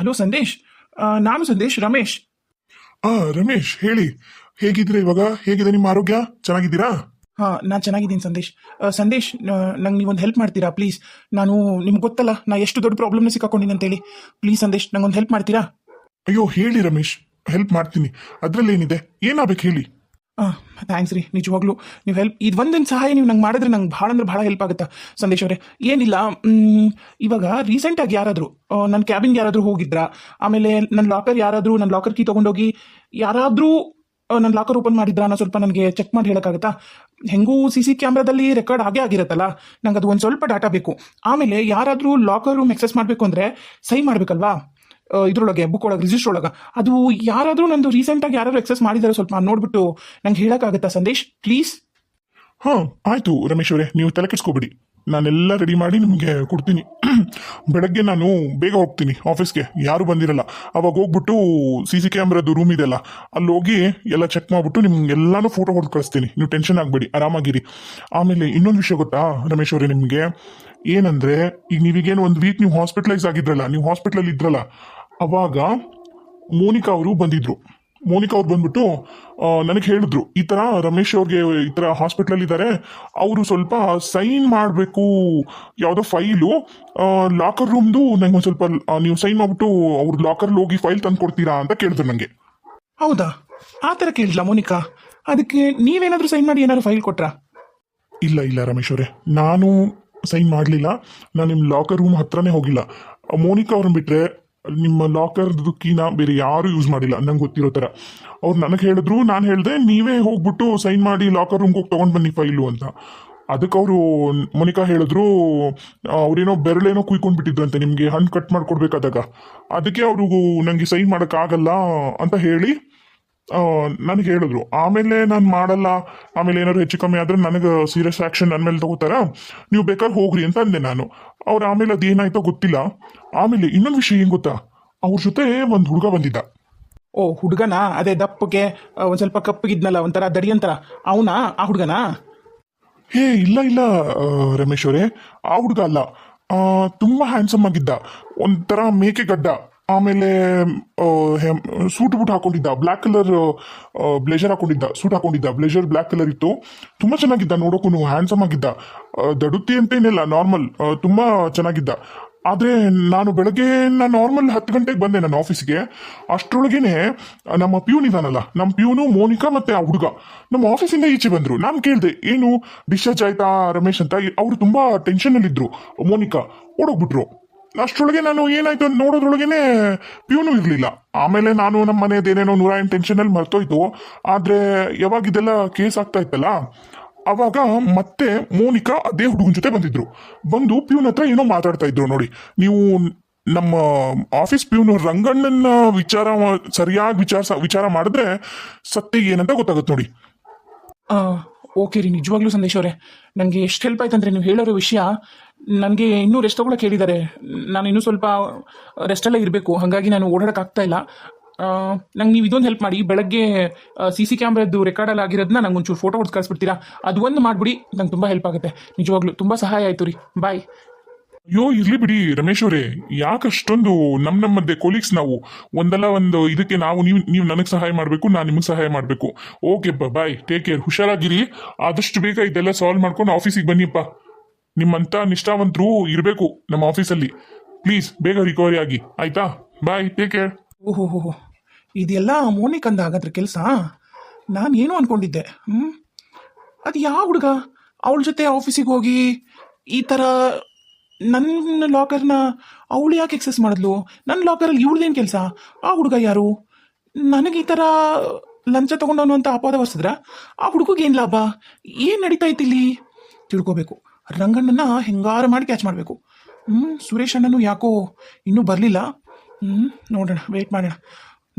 Hello Sandesh ಆ, ನಾನು ಸಂದೇಶ್ ರಮೇಶ್. ಆ ರಮೇಶ್ ಹೇಳಿ. ಹೇಗಿದ್ದೀರಾ ಇವಾಗ? ಹೇಗಿದೆ ನಿಮ್ಮ ಆರೋಗ್ಯ? ಚೆನ್ನಾಗಿದ್ದೀರಾ? ಹಾ ನಾನು ಚೆನ್ನಾಗಿದ್ದೀನಿ ಸಂದೇಶ್. ಆ, ಸಂದೇಶ್ ನಂಗೆ ನೀವೊಂದು ಹೆಲ್ಪ್ ಮಾಡ್ತೀರಾ ಪ್ಲೀಸ್ ನಾನು ನಿಮ್ಗೆ ಗೊತ್ತಲ್ಲ ನಾ ಎಷ್ಟು ದೊಡ್ಡ ಪ್ರಾಬ್ಲಮ್ನ ಸಿಕ್ಕಾಕೊಂಡಿನಿ ಅಂತೇಳಿ. ಪ್ಲೀಸ್ ಸಂದೇಶ್ ನಂಗೊಂದು ಹೆಲ್ಪ್ ಮಾಡ್ತೀರಾ? ಅಯ್ಯೋ ಹೇಳಿ ರಮೇಶ್. ಹೆಲ್ಪ್ ಮಾಡ್ತೀನಿ. ಅದ್ರಲ್ಲಿ ಏನಿದೆ ಏನಾಗಬೇಕು ಹೇಳಿ? ಥ್ಯಾಂಕ್ಸ್ ರೀ. ನಿಜವಾಗ್ಲೂ ನೀವು ಹೆಲ್ಪ್ ಇದು ಒಂದಿನ ಸಹಾಯ ನೀವು ನಂಗೆ ಮಾಡಿದ್ರೆ ನಂಗೆ ಭಾಳ ಅಂದ್ರೆ ಭಾಳ ಹೆಲ್ಪ್ ಆಗುತ್ತಾ? ಸಂದೇಶ್ ಅವರೇ, ಏನಿಲ್ಲ ಇವಾಗ ರೀಸೆಂಟಾಗಿ ಯಾರಾದರೂ ನನ್ನ ಕ್ಯಾಬಿನ್ಗೆ ಯಾರಾದರೂ ಹೋಗಿದ್ರಾ? ಆಮೇಲೆ ನನ್ನ ಲಾಕರ್ ಯಾರಾದರೂ ನನ್ನ ಲಾಕರ್ ಕೀ ತೊಗೊಂಡೋಗಿ ಯಾರಾದರೂ ನನ್ನ ಲಾಕರ್ ಓಪನ್ ಮಾಡಿದ್ರಾ ಅನ್ನೋ ಸ್ವಲ್ಪ ನನಗೆ ಚೆಕ್ ಮಾಡಿ ಹೇಳೋಕ್ಕಾಗತ್ತಾ? ಹೆಂಗೂ ಸಿ ಸಿ ಕ್ಯಾಮ್ರಾದಲ್ಲಿ ರೆಕಾರ್ಡ್ ಆಗೇ ಆಗಿರುತ್ತಲ್ಲ, ನಂಗೆ ಅದು ಒಂದು ಸ್ವಲ್ಪ ಡಾಟಾ ಬೇಕು. ಆಮೇಲೆ ಯಾರಾದರೂ ಲಾಕರ್ ರೂಮ್ ಎಕ್ಸೆಸ್ ಮಾಡಬೇಕು ಅಂದರೆ ಸಹಿ ಮಾಡಬೇಕಲ್ವಾ? ಇದ್ರೊಳಗೆ ಬುಕ್ ಒಳಗೆ ರಿಜಿಸ್ಟರ್ ಒಳಗೆ. ಅದು ಯಾರಾದರೂ ನಂದು ರೀಸೆಂಟಾಗಿ ಯಾರಾದರೂ ಎಕ್ಸೆಸ್ ಮಾಡಿದ್ದಾರೆ ಸ್ವಲ್ಪ ನೋಡ್ಬಿಟ್ಟು ನಂಗೆ ಹೇಳೋಕ್ಕಾಗತ್ತಾ ಸಂದೇಶ್? ಪ್ಲೀಸ್ ಹಾ, ಆಯ್ತು ರಮೇಶ್ ಅವರೇ, ನೀವು ತಲೆ ಕೆಡ್ಸ್ಕೊಬಿಡಿ. ನಾನೆಲ್ಲ ರೆಡಿ ಮಾಡಿ ನಿಮಗೆ ಕೊಡ್ತೀನಿ. ಬೆಳಗ್ಗೆ ನಾನು ಬೇಗ ಹೋಗ್ತೀನಿ ಆಫೀಸ್ಗೆ ಯಾರು ಬಂದಿರಲ್ಲ. ಅವಾಗ ಹೋಗ್ಬಿಟ್ಟು ಸಿ ಸಿ ಕ್ಯಾಮ್ರಾದು ರೂಮ್ ಇದೆಲ್ಲ ಅಲ್ಲಿ ಹೋಗಿ ಎಲ್ಲ ಚೆಕ್ ಮಾಡ್ಬಿಟ್ಟು ನಿಮ್ಗೆ ಎಲ್ಲಾನು ಫೋಟೋ ಹೊಡೆದು ಕಳಿಸ್ತೀನಿ. ನೀವು ಟೆನ್ಷನ್ ಆಗಬೇಡಿ, ಆರಾಮಾಗಿರಿ. ಆಮೇಲೆ ಇನ್ನೊಂದು ವಿಷಯ ಗೊತ್ತಾ ರಮೇಶ್ ಅವರೇ ನಿಮಗೆ? ಏನಂದ್ರೆ, ಈಗ ನೀವೀಗೇನು ಒಂದು ವೀಕ್ ನೀವು ಹಾಸ್ಪಿಟಲೈಸ್ ಆಗಿದ್ರಲ್ಲ, ನೀವು ಹಾಸ್ಪಿಟ್ಲಲ್ಲಿ ಇದ್ರಲ್ಲ ಅವಾಗ ಮೋನಿಕಾ ಅವರು ಬಂದಿದ್ರು. ಮೋನಿಕಾ ಅವ್ರು ಬಂದ್ಬಿಟ್ಟು ನನಗೆ ಹೇಳಿದ್ರು ಈ ತರ ರಮೇಶ್ ಅವ್ರಿಗೆ ಈ ತರ ಹಾಸ್ಪಿಟ್ಲಲ್ಲಿ ಇದ್ದಾರೆ ಅವರು ಸ್ವಲ್ಪ ಸೈನ್ ಮಾಡಬೇಕು ಯಾವುದೋ ಫೈಲು ಲಾಕರ್ ರೂಮ್ದು ನಂಗೆ ಒಂದು ಸ್ವಲ್ಪ ನೀವು ಸೈನ್ ಮಾಡ್ಬಿಟ್ಟು ಅವ್ರ ಲಾಕರ್ ಹೋಗಿ ಫೈಲ್ ತಂದು ಕೊಡ್ತೀರಾ ಅಂತ ಕೇಳಿದ್ರು ನನಗೆ ಹೌದಾ? ಆ ಥರ ಕೇಳಿಲ್ಲ ಮೋನಿಕಾ? ಅದಕ್ಕೆ ನೀವೇನಾದರೂ ಸೈನ್ ಮಾಡಿ ಏನಾದ್ರು ಫೈಲ್ ಕೊಟ್ರಾ? ಇಲ್ಲ ಇಲ್ಲ ರಮೇಶ್ ಅವರೇ ನಾನು ಸೈನ್ ಮಾಡಲಿಲ್ಲ ನಾನು ನಿಮ್ಮ ಲಾಕರ್ ರೂಮ್ ಹತ್ರನೇ ಹೋಗಿಲ್ಲ. ಮೋನಿಕಾ ಅವ್ರನ್ನ ಬಿಟ್ರೆ ನಿಮ್ಮ ಲಾಕರ್ದು ಕೀನ ಬೇರೆ ಯಾರು ಯೂಸ್ ಮಾಡಿಲ್ಲ. ನಂಗೆ ಗೊತ್ತಿರೋ ಥರ ಅವ್ರು ನನಗೆ ಹೇಳಿದ್ರು, ನಾನು ಹೇಳಿದೆ, ನೀವೇ ಹೋಗ್ಬಿಟ್ಟು ಸೈನ್ ಮಾಡಿ ಲಾಕರ್ ರೂಮ್ಗೆ ಹೋಗಿ ತೊಗೊಂಡು ಬನ್ನಿ ಫೈಲು ಅಂತ. ಅದಕ್ಕೆ ಅವರು ಮೋನಿಕಾ ಹೇಳಿದ್ರು ಅವ್ರೇನೋ ಬೆರಳೇನೋ ಅಂತೆ ನಿಮಗೆ ಹಣ್ಣು ಕಟ್ ಮಾಡಿಕೊಡ್ಬೇಕಾದಾಗ. ಅದಕ್ಕೆ ಅವರು ನನಗೆ ಸೈನ್ ಮಾಡೋಕ್ಕಾಗಲ್ಲ ಅಂತ ಹೇಳಿ ನನಗೆ ಹೇಳಿದ್ರು. ಆಮೇಲೆ ನಾನು ಮಾಡಲ್ಲ. ಆಮೇಲೆ ಏನಾದ್ರು ಹೆಚ್ಚು ಕಮ್ಮಿ ಆದ್ರೆ ನನಗೆ ಸೀರಿಯಸ್ ಆಕ್ಷನ್ ನನ್ನ ಮೇಲೆ ತಗೋತಾರ? ನೀವು ಬೇಕಾದ್ರೆ ಹೋಗ್ರಿ ಅಂತ ಅಂದೆ ನಾನು. ಅವ್ರು ಆಮೇಲೆ ಅದೇನಾಯ್ತೋ ಗೊತ್ತಿಲ್ಲ. ಆಮೇಲೆ ಇನ್ನೊಂದು ವಿಷಯ ಏನು ಗೊತ್ತಾ? ಅವ್ರ ಜೊತೆ ಒಂದು ಹುಡುಗ ಬಂದಿದ್ದ. ಓ ಹುಡುಗನ? ಅದೇ ದಪ್ಪಗೆ ಒಂದು ಸ್ವಲ್ಪ ಕಪ್ಪಗಿದ್ನಲ್ಲ ಒಂಥರ ದಡಿ ಅಂತಾರ. ಅವನಾ? ಆ ಹುಡುಗನ? ಹೇ ಇಲ್ಲ ಇಲ್ಲ ರಮೇಶ್ ಅವರೇ. ಆ ಹುಡುಗ ಅಲ್ಲ. ತುಂಬಾ ಹ್ಯಾಂಡ್ಸಮ್ ಆಗಿದ್ದ. ಒಂಥರ ಮೇಕೆ ಗಡ್ಡ ಆಮೇಲೆ ಸೂಟ್ ಬೂಟ್ ಹಾಕೊಂಡಿದ್ದ ಬ್ಲ್ಯಾಕ್ ಕಲರ್ ಬ್ಲೇಜರ್ ಹಾಕೊಂಡಿದ್ದ, ಸೂಟ್ ಹಾಕೊಂಡಿದ್ದ, ಬ್ಲೇಜರ್ ಬ್ಲ್ಯಾಕ್ ಕಲರ್ ಇತ್ತು. ತುಂಬ ಚೆನ್ನಾಗಿದ್ದ ನೋಡೋಕ್ಕೂ ಹ್ಯಾಂಡ್ಸಮ್ ಆಗಿದ್ದ. ದಡುತಿ ದಡುತ್ತಿ ಅಂತೇನಿಲ್ಲ ನಾರ್ಮಲ್ ತುಂಬ ಚೆನ್ನಾಗಿದ್ದ. ಆದ್ರೆ ನಾನು ಬೆಳಗ್ಗೆ ನಾನು ನಾರ್ಮಲ್ ಹತ್ತು ಗಂಟೆಗೆ ಬಂದೆ ನನ್ನ ಆಫೀಸ್ಗೆ. ಅಷ್ಟರೊಳಗೇನೆ ನಮ್ಮ ಪ್ಯೂನ್ ಇದಾನಲ್ಲ, ನಮ್ಮ ಪ್ಯೂನು, ಮೋನಿಕಾ ಮತ್ತೆ ಆ ಹುಡುಗ. ನಮ್ಮ ಆಫೀಸಿಂದ ಈಚೆ ಬಂದ್ರು. ನಾನು ಕೇಳಿದೆ, ಏನು, ಡಿಸ್ಚಾರ್ಜ್ ಆಯ್ತಾ ರಮೇಶ್ ಅಂತ? ಅವರು ತುಂಬಾ ಟೆನ್ಷನ್ ಅಲ್ಲಿ ಇದ್ರು ಮೋನಿಕಾ. ಓಡೋಗ್ಬಿಟ್ರು. ಅಷ್ಟರೊಳಗೆ ನಾನು ಏನಾಯ್ತು ಅಂತ ನೋಡೋದ್ರೊಳಗೇನೆ ಪ್ಯೂನು ಇರಲಿಲ್ಲ. ಆಮೇಲೆ ನಾನು ನಮ್ಮ ಮನೆಯದು ಏನೇನೋ ನೂರ ಎಂಟು ಟೆನ್ಷನಲ್ಲಿ ಮರ್ತೋಯ್ತು. ಆದ್ರೆ ಯಾವಾಗ ಇದೆಲ್ಲ ಕೇಸ್ ಆಗ್ತಾ ಇತ್ತಲ್ಲ, ಅವಾಗ ಮತ್ತೆ ಮೋನಿಕಾ ಅದೇ ಹುಡುಗನ ಜೊತೆ ಬಂದಿದ್ರು. ಬಂದು ಪ್ಯೂನ್ ಹತ್ರ ಏನೋ ಮಾತಾಡ್ತಾ ಇದ್ರು ನೋಡಿ. ನೀವು ನಮ್ಮ ಆಫೀಸ್ ಪ್ಯೂನ್ ರಂಗಣ್ಣನ ವಿಚಾರ ಸರಿಯಾಗಿ ವಿಚಾರ ವಿಚಾರ ಮಾಡಿದ್ರೆ ಸತ್ಯ ಏನಂತ ಗೊತ್ತಾಗುತ್ತೆ ನೋಡಿ. ಓಕೆ ರೀ, ನಿಜವಾಗ್ಲೂ ಸಂದೇಶ್ ಅವರೇ. ನನಗೆ ಎಷ್ಟು ಹೆಲ್ಪ್ ಆಯ್ತಂದ್ರೆ ನೀವು ಹೇಳೋರೋ ವಿಷಯ ನನಗೆ ಇನ್ನೂ ರೆಸ್ಟ್ ತೊಗೊಳಕ್ಕೆ ಹೇಳಿದ್ದಾರೆ ನಾನು ಇನ್ನೂ ಸ್ವಲ್ಪ ರೆಸ್ಟಲ್ಲೇ ಇರಬೇಕು. ಹಾಗಾಗಿ ನಾನು ಓಡಾಡೋಕ್ಕಾಗ್ತಾ ಇಲ್ಲ. ನಂಗೆ ನೀವು ಇದೊಂದು ಹೆಲ್ಪ್ ಮಾಡಿ. ಬೆಳಗ್ಗೆ ಸಿ ಸಿ ಕ್ಯಾಮ್ರಾದ್ದು ರೆಕಾರ್ಡಲ್ಲಿ ಆಗಿರೋದನ್ನ ನಂಗೆ ಒಂಚೂರು ಫೋಟೋ ಹೊಡ್ದು ಕಳಿಸ್ಬಿಡ್ತೀರಾ ಅದು ಒಂದು ಮಾಡಿಬಿಡಿ, ನಂಗೆ ತುಂಬ ಹೆಲ್ಪ್ ಆಗುತ್ತೆ. ನಿಜವಾಗ್ಲೂ ತುಂಬ ಸಹಾಯ ಆಯಿತು ರೀ. ಬಾಯ್ ಅಯ್ಯೋ, ಇರ್ಲಿ ಬಿಡಿ ರಮೇಶ್ ಅವರೇ. ಯಾಕಷ್ಟೊಂದು ನಮ್ ನಮ್ಮ ಮಧ್ಯೆ ಕೊಲೀಗ್ಸ್ ನಾವು? ಒಂದಲ್ಲ ಒಂದು ಇದಕ್ಕೆ ನಾವು ನೀವು ನೀವು ನನಗೆ ಸಹಾಯ ಮಾಡಬೇಕು, ನಾನು ನಿಮಗೆ ಸಹಾಯ ಮಾಡಬೇಕು. ಓಕೆ ಬಾಯ್ ಟೇಕ್ ಕೇರ್ ಹುಷಾರಾಗಿರಿ. ಆದಷ್ಟು ಬೇಗ ಇದೆಲ್ಲ ಸಾಲ್ವ್ ಮಾಡ್ಕೊಂಡು ಆಫೀಸಿಗೆ ಬನ್ನಿಪ್ಪ. ನಿಮ್ಮಂತ ನಿಷ್ಠಾವಂತರು ಇರಬೇಕು ನಮ್ಮ ಆಫೀಸಲ್ಲಿ. ಪ್ಲೀಸ್, ಬೇಗ ರಿಕವರಿ ಆಗಿ. ಆಯ್ತಾ? ಬಾಯ್ ಟೇಕ್ ಕೇರ್ ಓಹೋ. ಇದೆಲ್ಲ ಮೋನಿಕಂದ ಹಾಗಾದ್ರೆ ಕೆಲಸ? ನಾನು ಏನು ಅನ್ಕೊಂಡಿದ್ದೆ. ಹ್ಞೂ ಅದು ಯಾವ ಹುಡುಗ? ಅವಳ ಜೊತೆ ಆಫೀಸಿಗೆ ಹೋಗಿ ಈ ಥರ ನನ್ನ ಲಾಕರ್ನ ಅವಳು ಯಾಕೆ ಎಕ್ಸಸ್ ಮಾಡಿದ್ಲು? ನನ್ನ ಲಾಕರಲ್ಲಿ ಇವಳ್ದೇನು ಕೆಲಸ? ಆ ಹುಡುಗ ಯಾರು? ನನಗೆ ಈ ಥರ ಲಂಚ ತಗೊಂಡವನು ಅಂತ ಅಪವಾದ ಹೊರಿಸಿದ್ರ ಆ ಹುಡುಗಗೆ ಏನು ಲಾಭ? ಏನು ನಡೀತಾ ಇತ್ತು ಇಲ್ಲಿ ತಿಳ್ಕೋಬೇಕು. ರಂಗಣ್ಣನ ಹೆಂಗಾರ ಮಾಡಿ ಕ್ಯಾಚ್ ಮಾಡಬೇಕು. ಹ್ಞೂ ಸುರೇಶ್ ಅಣ್ಣನು ಯಾಕೋ ಇನ್ನೂ ಬರಲಿಲ್ಲ. ಹ್ಞೂ ನೋಡೋಣ ವೇಟ್ ಮಾಡೋಣ.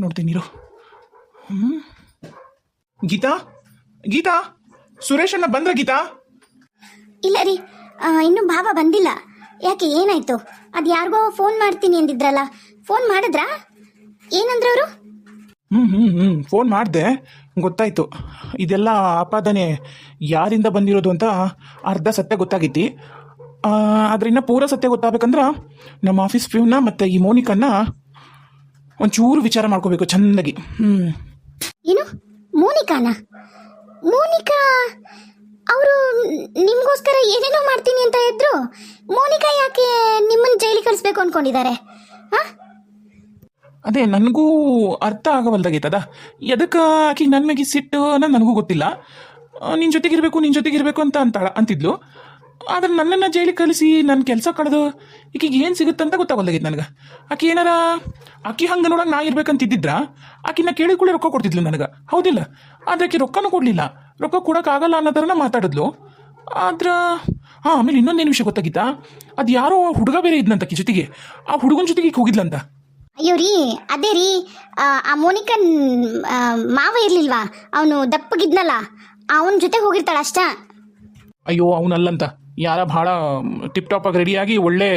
ನೋಡ್ತೀನಿ, ಇರು. ಹ್ಞೂ ಗೀತಾ? ಗೀತಾ? ಸುರೇಶ್ ಅಣ್ಣ ಬಂದ್ರ ಗೀತಾ? ಇಲ್ಲ ರೀ ಇನ್ನೂ ಭಾವ ಬಂದಿಲ್ಲ. ಯಾಕೆ, ಏನಾಯ್ತು? ಅದು ಯಾರಿಗೋ ಫೋನ್ ಮಾಡ್ತೀನಿ ಅಂದಿದ್ರಲ್ಲ. ಫೋನ್ ಮಾಡಿದ್ರಾ? ಏನಂದ್ರವರು? ಹ್ಞೂ ಹ್ಞೂ ಹ್ಞೂ ಫೋನ್ ಮಾಡಿದೆ. ಗೊತ್ತಾಯ್ತು. ಇದೆಲ್ಲ ಆಪಾದನೆ ಯಾರಿಂದ ಬಂದಿರೋದು ಅಂತ ಅರ್ಧ ಸತ್ಯ ಗೊತ್ತಾಗೈತಿ ಆ, ಆದ್ರೆ ಇನ್ನು ಪೂರ ಸತ್ಯ ಗೊತ್ತಾಗಬೇಕಂದ್ರೆ ನಮ್ಮ ಆಫೀಸ್ ಪ್ಯೂನ ಮತ್ತು ಈ ಮೋನಿಕನ್ನ ಒಂಚೂರು ವಿಚಾರ ಮಾಡ್ಕೋಬೇಕು ಚೆಂದಾಗಿ. ಹ್ಞೂ ಏನು? ಮೋನಿಕಾನ? ಮೋನಿಕಾ ಅವರು ನಿಮಗೋಸ್ಕರ ಏನೇನೋ ಮಾಡ್ತೀನಿ ಅಂತ ಇದ್ರು? ಮೋನಿಕಾ ಯಾಕೆ ನಿಮ್ಮನ್ನ ಜೈಲಿಗೆ ಕಳಿಸ್ಬೇಕು ಅನ್ಕೊಂಡಿದ್ದಾರೆ? ಹಾ? ಅದೇ ನನಗೂ ಅರ್ಥ ಆಗವಲ್ದಾಗೈತದ ಎದಕ್ಕೆ ಆಕಿ ನನ್ನ ಮ್ಯಾಗೆ ಸಿಟ್ಟು ಅನ್ನೋದು ನನಗೂ ಗೊತ್ತಿಲ್ಲ. ನಿನ್ನ ಜೊತೆಗಿರ್ಬೇಕು ನಿನ್ನ ಜೊತೆಗಿರ್ಬೇಕು ಅಂತ ಅಂತಾಳ, ಅಂತಿದ್ಲು. ಆದ್ರೆ ನನ್ನನ್ನು ಜೈಲಿಗೆ ಕಳಿಸಿ ನನ್ನ ಕೆಲಸ ಕಳೆದು ಈಕಿಗೆ ಏನು ಸಿಗುತ್ತಂತ ಗೊತ್ತಾಗಲ್ದಾಗೈತೆ ನನಗೆ. ಆಕೆ ಏನಾರ, ಆಕಿ ಹಂಗೆ ನೋಡೋಕೆ ನಾ ಇರ್ಬೇಕಂತಿದ್ದಿದ್ರ ಆಕಿನ ಕೇಳಿ ಕೂಡ ರೊಕ್ಕ ಕೊಡ್ತಿದ್ಲು ನನಗೆ. ಹೌದಿಲ್ಲ. ಆದ್ರೆ ಆಕೆ ರೊಕ್ಕನೂ ಕೊಡಲಿಲ್ಲ. ರೊಕ್ಕ ಕೊಡೋಕ್ಕಾಗಲ್ಲ ಅನ್ನೋ ಥರನ ಮಾತಾಡಿದ್ಲು. ಆದ್ರೆ, ಹಾಂ, ಆಮೇಲೆ ಇನ್ನೊಂದೇನು ವಿಷಯ ಗೊತ್ತಾಗಿತ್ತಾ? ಅದು ಯಾರೋ ಹುಡುಗ ಬೇರೆ ಇದ್ನಂತ ಆಕಿ ಜೊತೆಗೆ. ಆ ಹುಡುಗನ ಜೊತೆಗೆ ಹೋಗಿದ್ಲಂತ. ಅಯ್ಯೋ ರೀ ಅದೇ ರೀ ಆ, ಮೋನಿಕನ್ ಮಾವ ಇರ್ಲಿಲ್ವಾ? ಅವನು ದಪ್ಪಗಿದ್ನಲ್ಲ ಅವನ ಜೊತೆ ಹೋಗಿರ್ತಾಳ ಅಷ್ಟ. ಅಯ್ಯೋ ಅವನಲ್ಲಂತ. ಯಾರ ಭಾಳ ಟಿಪ್ ಟಾಪ್ ಆಗಿ ರೆಡಿಯಾಗಿ ಒಳ್ಳೆ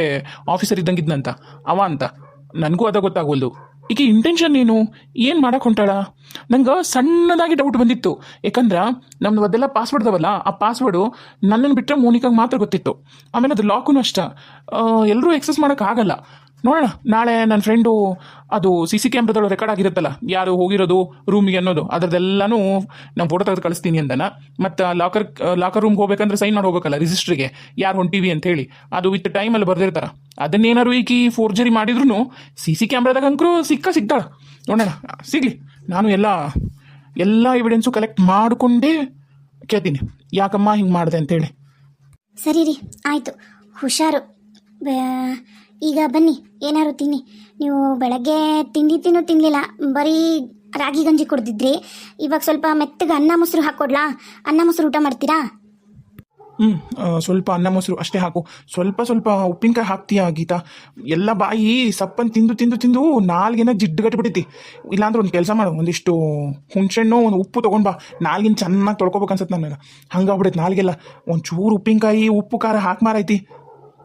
ಆಫೀಸರ್ ಇದ್ದಂಗಿದ್ನಂತ. ಅವ ಅಂತ. ನನಗೂ ಅದ ಗೊತ್ತಾಗೋದು ಈಗ ಇಂಟೆನ್ಷನ್ ಏನು? ಏನು ಮಾಡಕ್ಕೆ ಹೊಂಟಾಳ? ನಂಗೆ ಸಣ್ಣದಾಗಿ ಡೌಟ್ ಬಂದಿತ್ತು. ಯಾಕಂದ್ರೆ ನಮ್ದು ಅದೆಲ್ಲ ಪಾಸ್ವರ್ಡ್ ಅದಾವಲ್ಲ ಆ ಪಾಸ್ವರ್ಡು ನನ್ನನ್ನು ಬಿಟ್ಟರೆ ಮೋನಿಕಾಗೆ ಮಾತ್ರ ಗೊತ್ತಿತ್ತು. ಆಮೇಲೆ ಅದು ಲಾಕೂ ಅಷ್ಟ. ಎಲ್ಲರೂ ಎಕ್ಸಸ್ ಮಾಡೋಕ್ಕಾಗಲ್ಲ ನೋಡೋಣ. ನಾಳೆ ನನ್ನ ಫ್ರೆಂಡು ಅದು ಸಿ ಸಿ ಕ್ಯಾಮ್ರದೊಳಗೆ ರೆಕಾರ್ಡ್ ಆಗಿರುತ್ತಲ್ಲ, ಯಾರು ಹೋಗಿರೋದು ರೂಮಿಗೆ ಅನ್ನೋದು ಅದರದೆಲ್ಲನೂ ನಾನು ಫೋಟೋ ತೆಗೆದು ಕಳಿಸ್ತೀನಿ ಅಂದನ. ಮತ್ತು ಲಾಕರ್ ಲಾಕರ್ ರೂಮ್ಗೆ ಹೋಗ್ಬೇಕಂದ್ರೆ ಸೈನ್ ಮಾಡಿ ಹೋಗ್ಬೇಕಲ್ಲ ರಿಜಿಸ್ಟ್ರಿಗೆ ಯಾರು ಹೊಂಟಿವಿ ಅಂತ ಹೇಳಿ. ಅದು ವಿತ್ ಟೈಮಲ್ಲಿ ಬರ್ದಿರ್ತಾರೆ. ಅದನ್ನೇನಾರು ಈಕಿ ಫೋರ್ಜರಿ ಮಾಡಿದ್ರು ಸಿ ಸಿ ಕ್ಯಾಮ್ರಾದಾಗ ಅಂಕರು ಸಿಕ್ಕ ಸಿಗ್ತಾಳ. ನೋಡೋಣ. ಸಿಗ್ಲಿ. ನಾನು ಎಲ್ಲ ಎಲ್ಲ ಎವಿಡೆನ್ಸು ಕಲೆಕ್ಟ್ ಮಾಡಿಕೊಂಡೇ ಕೇಳ್ತೀನಿ. ಯಾಕಮ್ಮ ಹಿಂಗೆ ಮಾಡಿದೆ ಅಂತೇಳಿ ಸರಿ ರೀ, ಆಯಿತು. ಹುಷಾರು. ಈಗ ಬನ್ನಿ ಏನಾರು ತಿನ್ನಿ. ನೀವು ಬೆಳಗ್ಗೆ ತಿಂಡಿ ತಿನ್ನೂ ತಿನ್ನಲಿಲ್ಲ ಬರೀ ರಾಗಿ ಗಂಜಿ ಕುಡ್ದಿದ್ರಿ. ಇವಾಗ ಸ್ವಲ್ಪ ಮೆತ್ತಗೆ ಅನ್ನ ಮೊಸರು ಹಾಕ್ಕೊಡ್ಲಾ ಅನ್ನ ಮೊಸರು ಊಟ ಮಾಡ್ತೀರಾ? ಹ್ಞೂ ಸ್ವಲ್ಪ ಅನ್ನ ಮೊಸರು ಅಷ್ಟೇ ಹಾಕು. ಸ್ವಲ್ಪ ಸ್ವಲ್ಪ ಉಪ್ಪಿನಕಾಯಿ ಹಾಕ್ತೀಯ ಗೀತಾ? ಎಲ್ಲ ಬಾಯಿ ಸಪ್ಪನ್ ತಿಂದು ತಿಂದು ತಿಂದು ನಾಲ್ಗಿನ ಜಿಡ್ಡು ಗಟ್ಟಿಬಿಟ್ಟೈತಿ ಇಲ್ಲಾಂದ್ರೆ ಒಂದು ಕೆಲಸ ಮಾಡು ಒಂದಿಷ್ಟು ಹುಣ್ಸೆಣ್ಣು ಒಂದು ಉಪ್ಪು ತೊಗೊಂಡು ಬಾ. ನಾಲ್ಗಿನ ಚೆನ್ನಾಗಿ ತೊಳ್ಕೊಬೇಕು ಅನ್ಸತ್ತೆ ನನಗೆ ಹಂಗಾಗ್ಬಿಡೈತೆ ನಾಲ್ಗೆಲ್ಲ. ಒಂದು ಚೂರು ಉಪ್ಪಿನಕಾಯಿ ಉಪ್ಪು ಖಾರ ಹಾಕಿ ಮಾರೈತಿ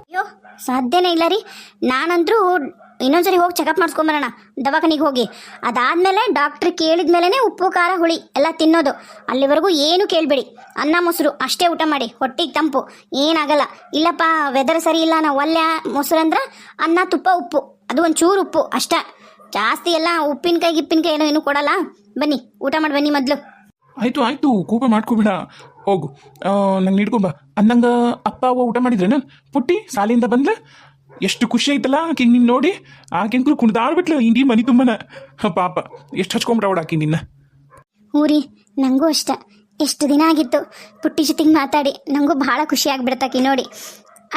ಅಯ್ಯೋ ಸಾಧ್ಯನೇ ಇಲ್ಲ ರೀ. ನಾನಂದ್ರೂ ಇನ್ನೊಂದ್ಸರಿ ಹೋಗಿ ಚೆಕಪ್ ಮಾಡಿಸ್ಕೊಂಬರೋಣ. ದವಾಖಾನಿಗೆ ಹೋಗಿ. ಅದಾದ್ಮೇಲೆ ಡಾಕ್ಟ್ರ್ ಕೇಳಿದ್ಮೇಲೆ ಉಪ್ಪು, ಖಾರ, ಹುಳಿ ಎಲ್ಲ ತಿನ್ನೋದು. ಅಲ್ಲಿವರೆಗೂ ಏನು ಕೇಳಬೇಡಿ. ಅನ್ನ, ಮೊಸರು ಅಷ್ಟೇ ಊಟ ಮಾಡಿ. ಹೊಟ್ಟಿಗೆ ತಂಪು. ಏನಾಗಲ್ಲ. ಇಲ್ಲಪ್ಪ ವೆದರ್ ಸರಿ ಇಲ್ಲ. ನಾವು ಒಲ್ಲೆ ಮೊಸರು ಅಂದ್ರೆ ಅನ್ನ, ತುಪ್ಪ, ಉಪ್ಪು. ಅದು ಒಂದು ಚೂರು ಉಪ್ಪು ಅಷ್ಟ. ಜಾಸ್ತಿ ಎಲ್ಲ ಉಪ್ಪಿನಕಾಯಿ ಗಿಪ್ಪಿನಕಾಯಿ ಏನೋ, ಏನು ಕೊಡಲ್ಲ. ಬನ್ನಿ, ಊಟ ಮಾಡಿ ಬನ್ನಿ ಮೊದಲು. ಆಯ್ತು ಆಯ್ತು. ಕೋಪ ಮಾಡ್ಕೋಬೇಡ. ಹೋಗು. ನಂಗೆ ಹಿಡ್ಕೊಂಬ ಅಂದಂಗೆ ಅಪ್ಪ, ಅವ್ವ ಊಟ ಮಾಡಿದ್ರೇನ? ಪುಟ್ಟಿ ಸಾಲಿಂದ ಬಂದ್ರೆ ಎಷ್ಟು ಖುಷಿ ಆಯ್ತಲ್ಲ ಆಕೆ ನಿನ್ನ ನೋಡಿ. ಆಕೆಂಕರು ಕುಣಿದಾಡ್ಬಿಟ್ಲು ಇಡೀ ಮನಿ ತುಂಬನ. ಪಾಪ, ಎಷ್ಟು ಹಚ್ಕೊಂಬಿಟ್ಟ ಆಕೆ ನಿನ್ನ? ಹ್ಞೂ ರೀ ನನಗೂ ಅಷ್ಟ. ಎಷ್ಟು ದಿನ ಆಗಿತ್ತು ಪುಟ್ಟಿ ಜೊತೆಗೆ ಮಾತಾಡಿ. ನನಗೂ ಭಾಳ ಖುಷಿ ಆಗ್ಬಿಡ್ತಾಕಿ ನೋಡಿ.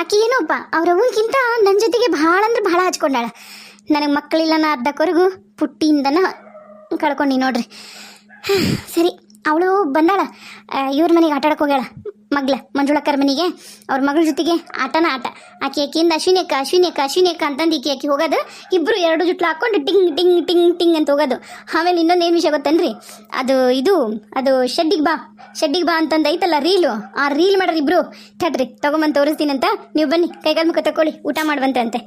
ಆಕಿ ಏನೋಪ್ಪ ಅವ್ರ ಊಗಿಂತ ನನ್ನ ಜೊತೆಗೆ ಭಾಳ ಅಂದ್ರೆ ಭಾಳ ಹಚ್ಕೊಂಡಾಳ. ನನಗೆ ಮಕ್ಕಳಿಲ್ಲನ ನಾ ಅರ್ಧಕ್ವರೆಗೂ ಪುಟ್ಟಿಯಿಂದನ ಕಳ್ಕೊಂಡು ನೋಡ್ರಿ. ಸರಿ. ಅವಳು ಬಂದಾಳ. ಇವ್ರ ಮನೆಗೆ ಆಟ ಆಡಕ್ಕೆ ಹೋಗ್ಯಾಳ. ಮಗ್ಲ, ಮಂಜುಳಕ್ಕರ ಮನೆಗೆ. ಅವ್ರ ಮಗಳ ಜೊತೆಗೆ ಆಟನ ಆಟ. ಆಕೆ ಆಕೆಯಿಂದ ಅಶ್ವಿನಿ ಅಕ್ಕ ಅಶ್ವಿನಿ ಅಕ್ಕ ಅಂತಂದು ಈಕೆ ಆಕೆ ಹೋಗೋದು. ಇಬ್ಬರು ಎರಡು ಜುಟ್ಲು ಹಾಕೊಂಡು ಟಿಂಗ್ ಟಿಂಗ್ ಟಿಂಗ್ ಟಿಂಗ್ ಅಂತ ಹೋಗೋದು. ಆಮೇಲೆ ಇನ್ನೊಂದು ಏನು ವಿಷಯ ಗೊತ್ತೇನ್ರಿ? ಅದು ಇದು, ಅದು ಶೆಡ್ಡಿಗೆ ಬಾ ಶೆಡ್ಡಿಗೆ ಬಾ ಅಂತಂದು ಐತಲ್ಲ ರೀಲು? ಆ ರೀಲ್ ಮಾಡ್ರಿ ಇಬ್ರು. ತಡ್ರಿ ತಗೊಂಬಂದು ತೋರಿಸ್ತೀನಂತ ನೀವು ಬನ್ನಿ, ಕೈಗಾಲ್ ಮುಖ ತಕೊಳ್ಳಿ ಊಟ ಮಾಡುವಂತೆ ಅಂತೆ.